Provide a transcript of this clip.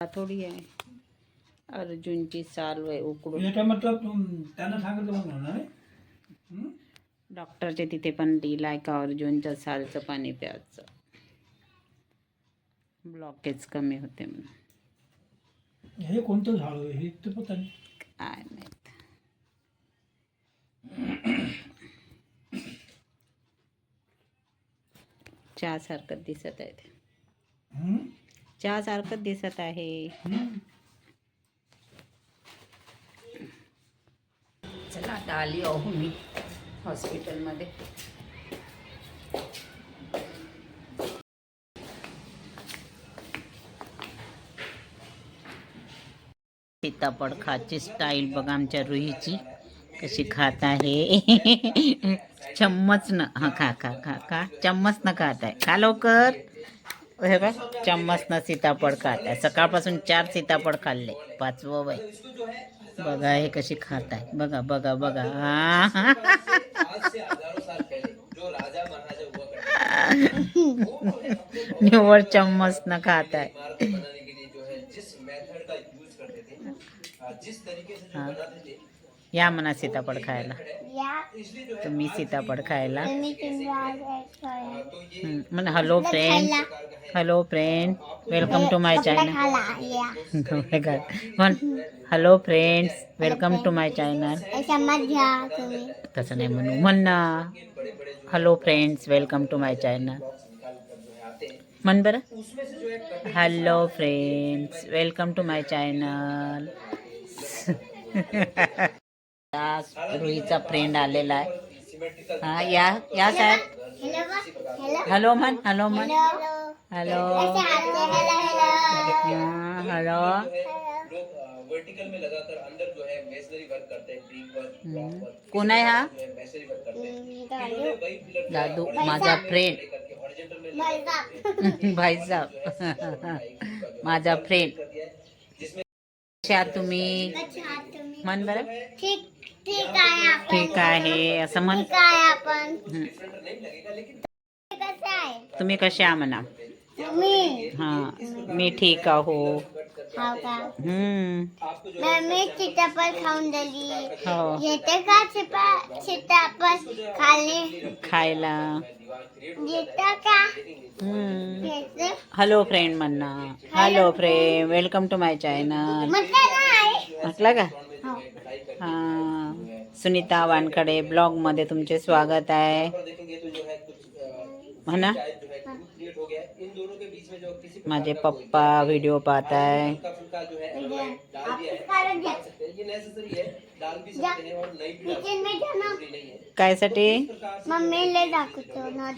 थोडी आहे अर्जुनची साल आहे उकडून याचा मतलब तुम त्यांना सांगितलं म्हणून होणार आहे हं? डॉक्टरचे तिथे पण दिलाय का अर्जुनच्या सालचं पाणी प्यायचं ब्लॉकेज कमी होते म्हणून हे कोणतं झाड आहे हे तर पता नाही। काय माहित चहा सारखं दिसत आहे ते. चहासारखंच चहा दिसत आहे. चला आता आली अहो मी हॉस्पिटलमध्ये. सीताफळ खाची स्टाईल बघा आमच्या रुईची. कशी खात आहे. चम्मच न हा खा खा खा खा. चम्मच न खात आहे. खा लवकर. हे बघ चम्मच न सीताफळ खात आहे सकाळपासून चार सीताफळ खाल्ले. पाचवं वय. बघा हे कशी खात आहे बघा बघा बघा. आ. निव्वळ चम्मच न खात आहे हा. या म्हणा सीताफळ खायला. तुम्ही सीताफळ खायला. म्हण hello friend hello friend welcome to my channel म्हण hello friends welcome to my channel तसं नाही म्हणू. म्हण hello friends welcome to my channel म्हण बरं. Hello friends welcome to my channel रुईचा friend आलेला आहे. हा या या साहेब. हॅलो हॅलो हॅलो म्हण हॅलो हॅलो हा, है हैं कोण आहे हा? दादू माझा फ्रेंड भाई साहब. माझा फ्रेंड तुम्ही? म्हण बरं. ठीक ठीक आहे आपण. ठीक आहे असं म्हण. ठीक आहे आपण. हं. कसं आहे? तुम्ही कसे आहा म्हणा? तुम्ही हा मी ठीक आहो. खाऊ का? हम्म. मग मी सीताफळ खाऊन दिली हो. येते का चिपा सीताफळ खाली? खायला. येतं का? हम्म. येते. हॅलो फ्रेंड म्हणा. Hello friend welcome to my channel म्हटलं नाही. म्हटलं का? हो. सुनीता वानकडे ब्लॉगमध्ये तुमचे स्वागत आहे. है म्हणा है माझे पप्पा व्हिडिओ पाहत आहे. कायसाठी? मम्मीला दाखवतो न